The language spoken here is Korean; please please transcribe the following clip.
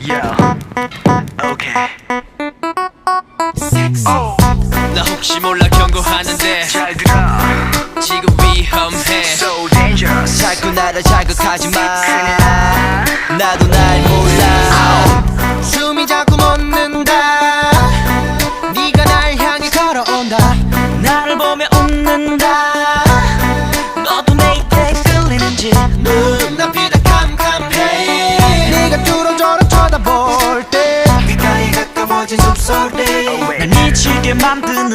Yeah. Okay. 나 혹시 몰라 경고하는데 잘 들어. 지금 위험해. So dangerous. 자꾸 나를 자극하지 마. 나도 날 몰라. 숨이 자꾸 멎는다. 네가 날 향해 걸어온다. 나를 보며 웃는다 쳐다볼 때 가까이 가까워진 숨소리. 날 미치게 만드는